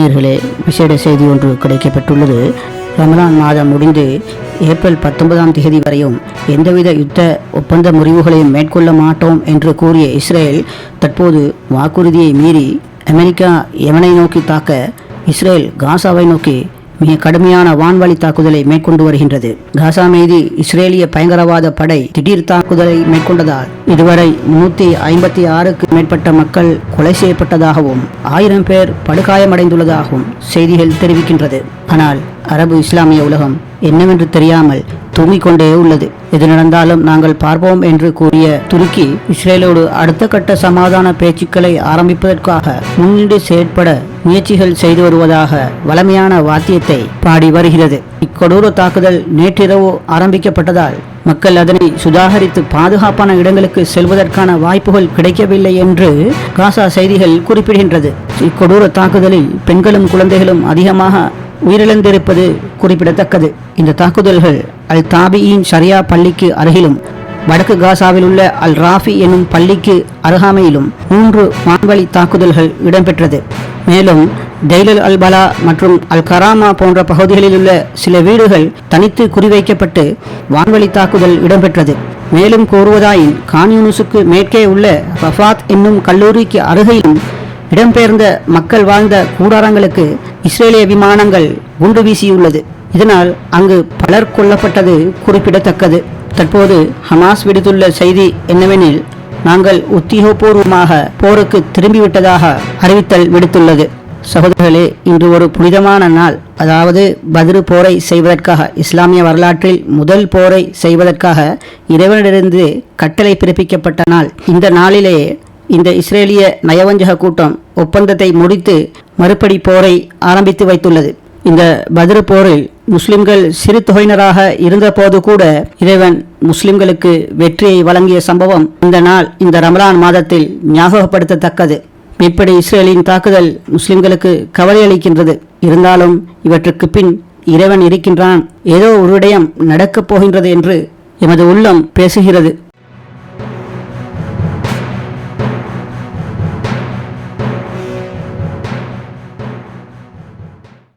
நேர்களே விசேட செய்தி ஒன்று கிடைக்கப்பட்டுள்ளது. ரமலான் மாதம் முடிந்து ஏப்ரல் பத்தொன்பதாம் தேதி வரையும் எந்தவித யுத்த ஒப்பந்த முறிவுகளையும் மேற்கொள்ள மாட்டோம் என்று கூறிய இஸ்ரேல் தற்போது வாக்குறுதியை மீறி அமெரிக்கா யமனை நோக்கி தாக்க இஸ்ரேல் காசாவை நோக்கி மிக கடுமையான வான்வழி தாக்குதலை மேற்கொண்டு வருகின்றது. காசா மீது இஸ்ரேலிய பயங்கரவாத படை திடீர் தாக்குதலை மேற்கொண்டதால் இதுவரை முன்னூத்தி ஐம்பத்தி ஆறுக்கு மேற்பட்ட மக்கள் கொலை செய்யப்பட்டதாகவும் ஆயிரம் பேர் படுகாயமடைந்துள்ளதாகவும் செய்திகள் தெரிவிக்கின்றது. ஆனால் அரபு இஸ்லாமிய உலகம் என்னவென்று தெரியாமல் தூங்கிக் கொண்டே உள்ளது. எது நடந்தாலும் நாங்கள் பார்ப்போம் என்று கூறிய துருக்கி இஸ்ரேலோடு அடுத்த கட்ட சமாதான பேச்சுக்களை ஆரம்பிப்பதற்காக முன்னின்று செயற்பட முயற்சிகள் செய்து வருவதாக வளமையான வாத்தியத்தை பாடி வருகிறது. இக்கொடூர தாக்குதல் நேற்றிரவு ஆரம்பிக்கப்பட்டதால் மக்கள் அதனை சுதாகரித்து பாதுகாப்பான இடங்களுக்கு செல்வதற்கான வாய்ப்புகள் கிடைக்கவில்லை என்று காசா செய்திகள் குறிப்பிடுகின்றது. இக்கொடூர தாக்குதலில் பெண்களும் குழந்தைகளும் அதிகமாக உயிரிழந்திருப்பது குறிப்பிடத்தக்கது. இந்த தாக்குதல்கள் அல் தாபியின் ஷரியா பள்ளிக்கு அருகிலும் வடக்கு காசாவில் உள்ள அல் ராஃபி என்னும் பள்ளிக்கு அருகாமையிலும் மூன்று வான்வழி தாக்குதல்கள் இடம்பெற்றது. மேலும் டெய்லல் அல் பலா மற்றும் அல் கராமா போன்ற பகுதிகளில் உள்ள சில வீடுகள் தனித்து குறிவைக்கப்பட்டு வான்வழி தாக்குதல் இடம்பெற்றது. மேலும் கூறுவதாயின் கான்யூனிஸுக்கு மேற்கே உள்ள ரஃபாத் என்னும் கல்லூரிக்கு அருகிலும் இடம்பெயர்ந்த மக்கள் வாழ்ந்த கூடாரங்களுக்கு இஸ்ரேலிய விமானங்கள் குண்டு வீசியுள்ளது. இதனால் அங்கு பலர் கொல்லப்பட்டது குறிப்பிடத்தக்கது. தற்போது ஹமாஸ் விடுத்துள்ள செய்தி என்னவெனில் நாங்கள் உத்தியோகபூர்வமாக போருக்கு திரும்பிவிட்டதாக அறிவித்தல் விடுத்துள்ளது. சகோதரர்களே இன்று ஒரு புனிதமான நாள். அதாவது பதிரு போரை செய்வதற்காக இஸ்லாமிய வரலாற்றில் முதல் போரை செய்வதற்காக இறைவனிடமிருந்து கட்டளை பிறப்பிக்கப்பட்ட நாள். இந்த நாளிலேயே இந்த இஸ்ரேலிய நயவஞ்சக கூட்டம் ஒப்பந்தத்தை முடித்து மறுபடி போரை ஆரம்பித்து வைத்துள்ளது. இந்த பதிரு போரில் முஸ்லிம்கள் சிறு தொகையினராக இருந்தபோது கூட இறைவன் முஸ்லிம்களுக்கு வெற்றியை வழங்கிய சம்பவம் இந்த நாள் இந்த ரமலான் மாதத்தில் ஞாபகப்படுத்தத்தக்கது. இப்படி இஸ்ரேலின் தாக்குதல் முஸ்லிம்களுக்கு கவலை அளிக்கின்றது. இருந்தாலும் இவற்றுக்கு பின் இறைவன் இருக்கின்றான். ஏதோ ஒரு விடயம் நடக்கப் போகின்றது என்று எமது உள்ளம் பேசுகிறது.